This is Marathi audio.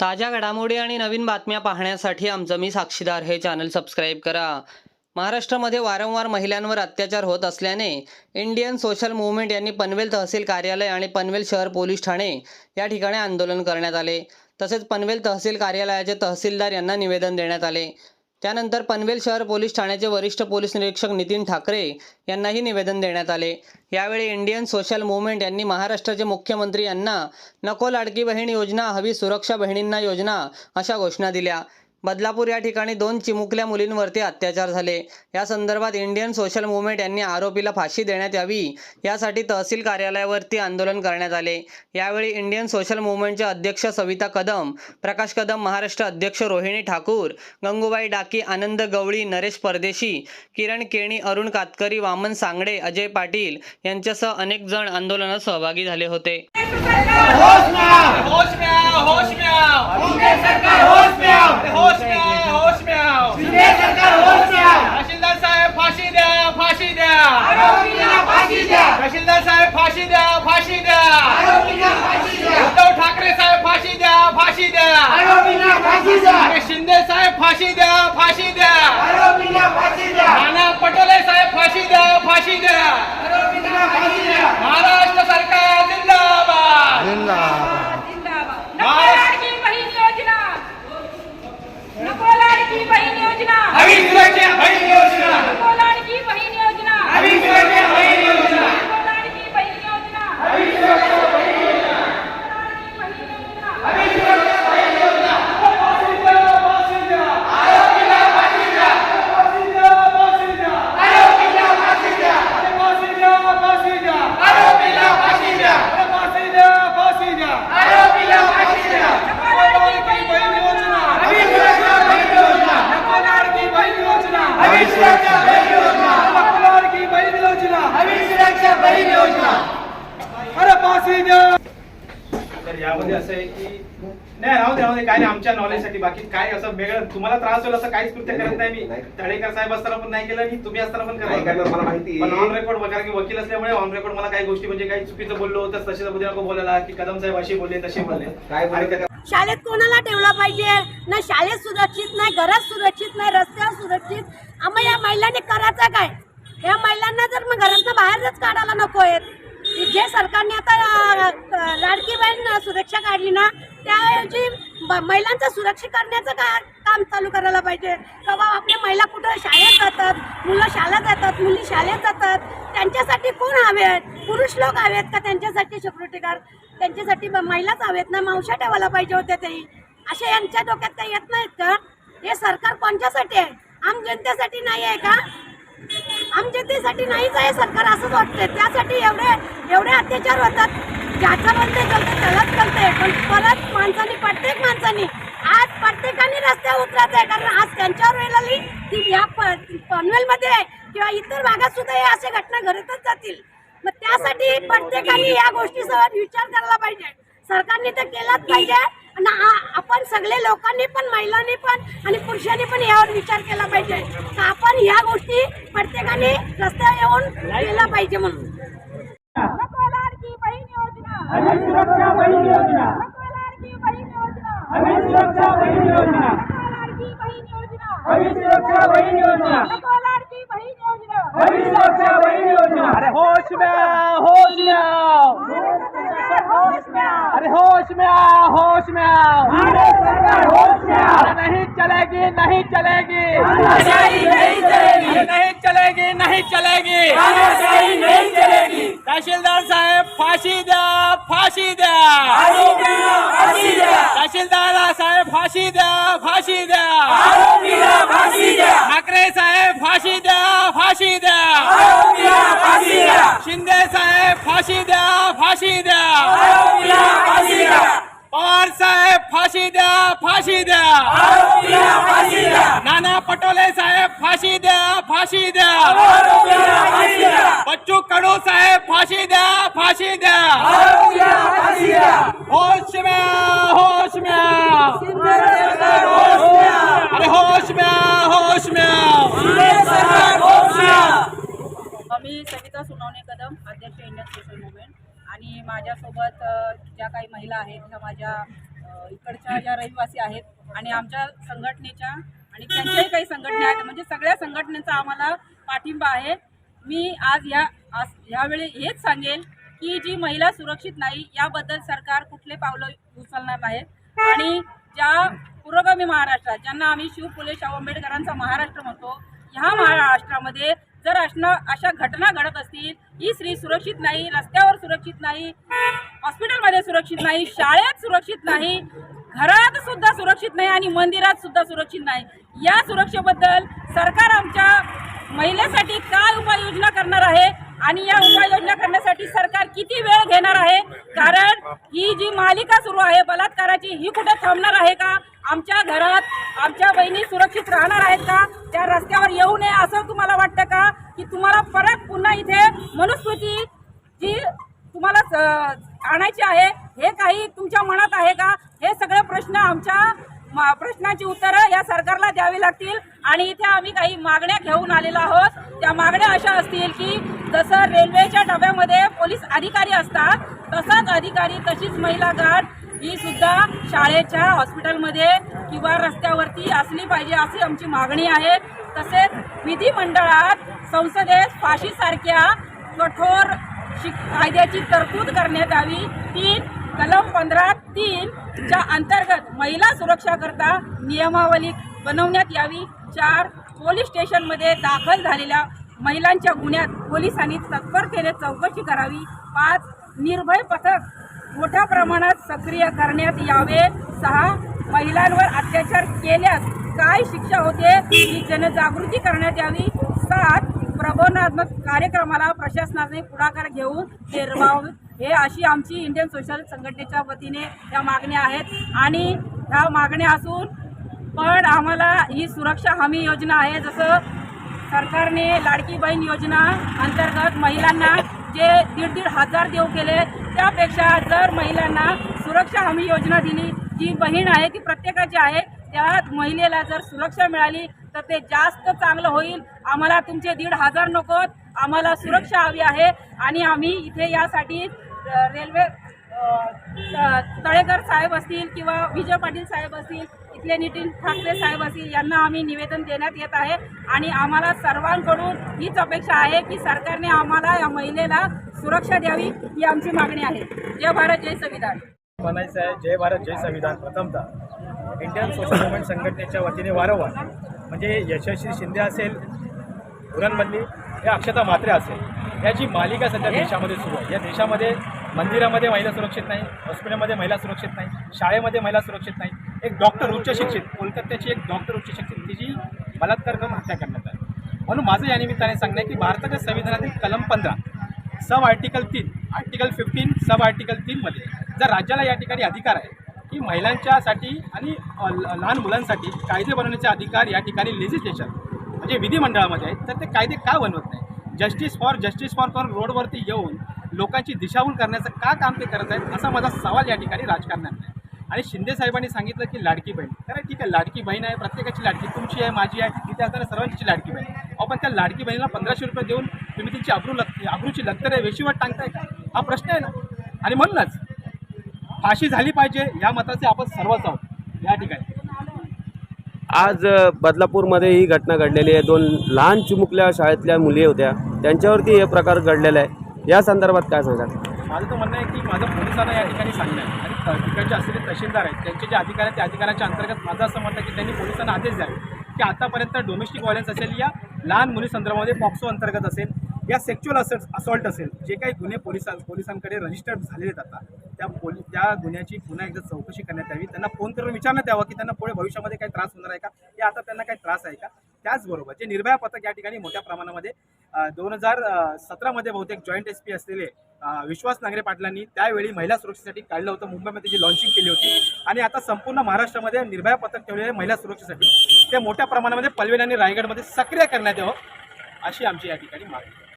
ताज्या घडामोडी आणि नवीन बातम्या पाहण्यासाठी आमचं मी साक्षीदार हे चॅनल सबस्क्राईब करा. महाराष्ट्रामध्ये वारंवार महिलांवर अत्याचार होत असल्याने इंडियन सोशल मुवमेंट यांनी पनवेल तहसील कार्यालय आणि पनवेल शहर पोलीस ठाणे या ठिकाणी आंदोलन करण्यात आले. तसेच पनवेल तहसील कार्यालयाचे तहसीलदार यांना निवेदन देण्यात आले. त्यानंतर पनवेल शहर पोलीस ठाण्याचे वरिष्ठ पोलीस निरीक्षक नितीन ठाकरे यांनाही निवेदन देण्यात आले. यावेळी इंडियन सोशल मुवमेंट यांनी महाराष्ट्राचे मुख्यमंत्री यांना नको लाडकी बहीण योजना हवी सुरक्षा बहिणींना योजना अशा घोषणा दिल्या. बदलापूर या ठिकाणी दोन चिमुकल्या मुलींवरती अत्याचार झाले. या संदर्भात इंडियन सोशल मुवमेंट यांनी आरोपीला फाशी देण्यात यावी यासाठी तहसील कार्यालयावरती आंदोलन करण्यात आले. यावेळी इंडियन सोशल मुवमेंटचे अध्यक्ष सविता कदम प्रकाश कदम महाराष्ट्र अध्यक्ष रोहिणी ठाकूर गंगूबाई डाकी आनंद गवळी नरेश परदेशी किरण केणी अरुण कातकरी वामन सांगडे अजय पाटील यांच्यासह अनेक जण आंदोलनात सहभागी झाले होते. होश में आओ होश में आओ होश में आओ शिंदे सरकार होश में आओ होश में आओ होश में आओ शिंदे सरकार होश में आओ तहसीलदार साहेब फाशी द्या फाशी द्या आरोपींना फाशी द्या तहसीलदार साहेब फाशी द्या फाशी द्या आरोपींना फाशी द्या उद्धव ठाकरे साहेब फाशी द्या फाशी द्या आरोपींना फाशी द्या अरे शिंदे साहेब फाशी द्या फाशी द्या आरोपींना फाशी द्या नाना पटोले साहेब फाशी द्या फाशी द्या आरोपींना फाशी द्या महाराष्ट्र सरकार जिंदाबाद नको लाडकी बहीण योजना नको लाडकी बहीण योजना हवी सुरक्षा बहीण योजना नको लाडकी बहीण योजना हवी सुरक्षा बहीण योजना नको लाडकी बहीण योजना आरोपींना फाशी द्या आरोपींना फाशी द्या नको लाडकी बहीण योजना हवी सुरक्षा बहीण योजना नको लाडकी बहीण योजना हवी सुरक्षा बहीण योजना हवी सुरक्षा बहीण योजना तर यामध्ये असं आहे की नाही राहू दे राहू दे काय नाही आमच्या नॉलेजसाठी बाकी काय असं वेगळं तुम्हाला त्रास होईल असं काहीच कृत्य करत नाही मी. तळेकर साहेब असताना पण नाही केलं आणि तुम्ही असताना पण नाही करणार मला माहिती पण. ऑन रेकॉर्ड कारण की वकील असल्यामुळे ऑन रेकॉर्ड मला काही गोष्टी म्हणजे काही चुकीचं बोललो तर तसे नको बोलायला की कदम साहेब अशी बोलले तसे बोलले. काय शाळेत कोणाला ठेवलं पाहिजे? ना शाळेत सुरक्षित नाही घरात सुरक्षित नाही रस्त्यावर सुरक्षित. आम्हा या महिलांनी करायचं काय? या महिलांना जर मग घरातनं बाहेरच काढायला नको आहेत. जे सरकारने आता बहीण सुरक्षा काढली ना त्याऐवजी ब- महिलांचं सुरक्षित करण्याचं का काम चालू करायला पाहिजे? का आपल्या महिला कुठं शाळेत जातात मुलं शाळेत जातात मुली शाळेत जातात त्यांच्यासाठी कोण हवे आहेत पुरुष लोक हवेत का त्यांच्यासाठी सिक्युरिटी गार्ड त्यांच्यासाठी ब- महिलाच हवेत ना? मावशा ठेवायला पाहिजे होत्या ते. असे यांच्या डोक्यात काही येत नाहीत का? हे सरकार कोणच्यासाठी आहे? आम जनतेसाठी नाही आहे का? आम जनतेसाठी नाहीच आहे सरकार असंच वाटतंय. त्यासाठी एवढे एवढे अत्याचार होतात. ज्याचा बनते चलते त्यालाच चलते पण परत माणसांनी प्रत्येक माणसांनी आज प्रत्येकाने रस्त्यावर उतरायचं आहे. कारण आज त्यांच्यावर वेळ आली की या पनवेलमध्ये किंवा इतर भागात सुद्धा हे अशा घटना घडतच जातील. मग त्यासाठी प्रत्येकाने या गोष्टीसोबत विचार करायला पाहिजे. सरकारने तर केलाच पाहिजे. आणि आपण सगळे लोकांनी पण महिलांनी पण आणि पुरुषांनी पण यावर विचार केला पाहिजे. तर आपण या गोष्टी प्रत्येकाने रस्त्यावर येऊन केला पाहिजे म्हणून. हवी सुरक्षा बहीण योजना। हवी सुरक्षा बहीण योजना। हवी सुरक्षा बहीण योजना। हवी सुरक्षा बहीण योजना। अरे होश में आओ होश में आओ होश में आओ अरे होश में आओ होश में आओ। भारत सरकार होश में आओ। अरे नहीं चलेगी नहीं चलेगी। तानाशाही नहीं चलेगी। अरे नहीं चलेगी नहीं चलेगी। तानाशाही नहीं चलेगी। तहसीलदार साहेब फाशी द्या फाशी द्या आरोपीला फाशी द्या तहसीलदार साहेब फाशी द्या फाशी द्या आरोपीला फाशी द्या ठाकरे साहेब फाशी द्या फाशी द्या आरोपीला फाशी द्या शिंदे साहेब फाशी द्या फाशी द्या आरोपीला फाशी द्या पवार साहेब फाशी द्या फाशी द्या. आरोपीला फाशी द्या. नाना पटोले साहेब फाशी द्या फाशी द्या. आरोपीला फाशी द्या. बच्चू कडू साहेब फाशी द्या फाशी द्या. आरोपीला फाशी द्या. होश में आओ, होश में आओ. शिंदे सरकार होश में आओ अरे होश में आओ, होश में आओ. शिंदे सरकार होश में सविता सुनावणे कदम अध्यक्ष इंडियन सोशल मुवमेंट. आणि माझ्यासोबत ज्या काही महिला आहेत ह्या माझ्या इकडच्या ज्या रहिवासी आहेत आणि आमच्या संघटनेच्या आणि त्यांच्याही काही संघटना आहेत म्हणजे सगळ्या संघटनेचा आम्हाला पाठिंबा आहे. मी आज या आज ह्यावेळी हेच सांगेल की जी महिला सुरक्षित नाही याबद्दल सरकार कुठले पावलं उचलणार नाही. आणि ज्या पुरोगामी महाराष्ट्रात ज्यांना आम्ही शिव फुले शाहू आंबेडकरांचा महाराष्ट्र म्हणतो ह्या महाराष्ट्रामध्ये जर असणं अशा घटना घडत असतील ही स्त्री सुरक्षित नाही रस्त्यावर सुरक्षित नाही हॉस्पिटलमध्ये सुरक्षित नाही शाळेत सुरक्षित नाही घरात सुद्धा सुरक्षित नाही आणि मंदिरात सुद्धा सुरक्षित नाही. या सुरक्षेबद्दल सरकार आमच्या महिलेसाठी काय उपाययोजना करणार आहे आणि या उपाययोजना करण्यासाठी सरकार किती वेळ घेणार आहे? कारण ही जी मालिका सुरू आहे बलात्काराची ही कुठे थांबणार आहे का? आमच्या घरात आमच्या बहिणी सुरक्षित राहणार आहेत का? त्या रस्त्यावर येऊ नये असं तुम्हाला वाटतं का? की तुम्हाला परत पुन्हा इथे मनुस्मृती जी तुम्हाला आणायचे आणायची आहे हे काही तुमच्या मनात आहे का? हे सगळे प्रश्न आमच्या प्रश्नाची उत्तरं या सरकारला द्यावी लागतील. आणि इथे आम्ही काही मागण्या घेऊन आलेलो आहोत. त्या मागण्या अशा असतील की जसं रेल्वेच्या डब्यामध्ये पोलीस अधिकारी असतात तसाच अधिकारी तशीच महिला गार्ड ही सुद्धा शाळेच्या हॉस्पिटलमध्ये किंवा रस्त्यावरती असली पाहिजे अशी आमची मागणी आहे. तसेच विधिमंडळात संसदेत फाशीसारख्या कठोर शिक कायद्याची तरतूद करण्यात यावी तीन कलम पंधरा तीन च्या अंतर्गत महिला सुरक्षा करता नियमावली बनवण्यात यावी. चार पोलीस स्टेशनमध्ये दाखल झालेल्या महिलांच्या गुन्ह्यात पोलिसांनी तत्परतेने चौकशी करावी. पाच निर्भय पथक मोठ्या प्रमाणात सक्रिय करण्यात यावे. सहा महिलांवर अत्याचार केल्यास काय शिक्षा होते ही जनजागृती करण्यात यावी. सात कार्यक्रमाला प्रशासनाने पुढाकार घेऊन ते राबवावे. हे अशी आमची इंडियन सोशल संघटनेच्या वतीने या मागण्या आहेत आणि ह्या मागण्या असून पण आम्हाला ही सुरक्षा हमी योजना आहे जसं सरकारने लाडकी बहीण योजना अंतर्गत महिलांना जे दीड दीड हजार देऊ केले त्यापेक्षा जर महिलांना सुरक्षा हमी योजना दिली जी बहीण आहे ती प्रत्येकाची आहे त्या महिलेला जर सुरक्षा मिळाली तर ते जास्त चांगलं होईल. आम्हाला तुमचे दीड हजार नकोत आम्हाला सुरक्षा हवी आहे. आणि आम्ही इथे यासाठी रेल्वे त- तळेकर साहेब असतील किंवा विजय पाटील साहेब असतील इथले नितीन ठाकरे साहेब असतील यांना आम्ही निवेदन देण्यात येत आहे. आणि आम्हाला सर्वांकडून हीच अपेक्षा आहे की सरकारने आम्हाला या महिलेला सुरक्षा द्यावी ही आमची मागणी आहे. जय भारत जय संविधान. म्हणायचं आहे जय भारत जय संविधान. प्रथमतः इंडियन सोशल मुवमेंट संघटनेच्या वतीने वारंवार म्हणजे यशस्वी शिंदे असेल पुरणमधली हे अक्षता मात्रे असेल. याची मालिका सध्या देशामध्ये सुरू आहे. या देशामध्ये मंदिरामध्ये महिला सुरक्षित नाही हॉस्पिटलमध्ये महिला सुरक्षित नाही शाळेमध्ये महिला सुरक्षित नाही. एक डॉक्टर उच्च शिक्षित कोलकात्याची एक डॉक्टर उच्च शिक्षित तिची बलात्कार करून हत्या करण्यात आली. म्हणून माझं या निमित्ताने सांगणं आहे की भारताच्या संविधानातील कलम पंधरा सब आर्टिकल तीन आर्टिकल फिफ्टीन सब आर्टिकल तीनमध्ये जर राज्याला या ठिकाणी अधिकार आहे की महिलांच्यासाठी आणि ल- लहान मुलांसाठी कायदे बनवण्याचे अधिकार या ठिकाणी लेजिस्लेशन म्हणजे विधिमंडळामध्ये आहेत. तर ते कायदे का बनवत नाही जस्टिस फॉर जस्टिस फॉर करून रोडवरती येऊन लोकांची दिशाभूल करण्याचं का काम ते करत आहेत असा माझा सवाल या ठिकाणी राजकारणात आहे. आणि शिंदे साहेबांनी सांगितलं की लाडकी बहीण. खरं ठीक आहे लाडकी बहीण आहे प्रत्येकाची लाडकी तुमची आहे माझी आहे तिथे असताना सर्वांची लाडकी बहीण अहो पण त्या लाडकी बहिणीला पंधराशे रुपये देऊन तुम्ही तिची अब्रू लग अब्रूची लक्तर आहे वेशीवर टांगताय का? हा प्रश्न आहे ना. आणि म्हणूनच फाशी झाली पाहिजे या मताचे आपण सर्वच आहोत. या ठिकाणी. आज बदलापूरमध्ये ही घटना घडलेली आहे. दोन लहान चिमुकल्या शाळेतल्या मुली होत्या. त्यांच्यावरती हे प्रकार घडलेला आहे. या संदर्भात काय सांगाल? माझं तर म्हणणं आहे की माझं पोलिसांना या ठिकाणी सांगणं आहे. आणि तिकडचे असलेले तहसीलदार आहेत त्यांचे जे अधिकार आहेत त्या अधिकाराच्या अंतर्गत माझं असं म्हणणं आहे की त्यांनी पोलिसांना आदेश द्यावे की आतापर्यंत डोमेस्टिक व्हायलन्स असेल या लहान मुली संदर्भामध्ये पॉक्सो अंतर्गत असेल या सेक्च्युअल असेल असॉल्ट असेल जे काही गुन्हे पोलिसां पोलिसांकडे रजिस्टर्ड झालेले जातात त्या पोलीस त्या गुन्ह्याची पुन्हा एकदा चौकशी करण्यात यावी. त्यांना फोन करून विचारण्यात यावं की त्यांना पुढे भविष्यामध्ये काही त्रास होणार आहे का? हे आता त्यांना काही त्रास आहे का? त्याचबरोबर जे निर्भया पथक या ठिकाणी मोठ्या प्रमाणामध्ये दोन हजार सतरामध्ये बहुतेक जॉईंट एस पी असलेले विश्वास नांगरे पाटलांनी त्यावेळी महिला सुरक्षेसाठी काढलं होतं. मुंबईमध्ये जी लॉन्चिंग केली होती. आणि आता संपूर्ण महाराष्ट्रामध्ये निर्भया पथक ठेवलेले महिला सुरक्षेसाठी. ते मोठ्या प्रमाणामध्ये पलवेल आणि रायगडमध्ये सक्रिय करण्यात यावं अशी आमची या ठिकाणी मागणी आहे.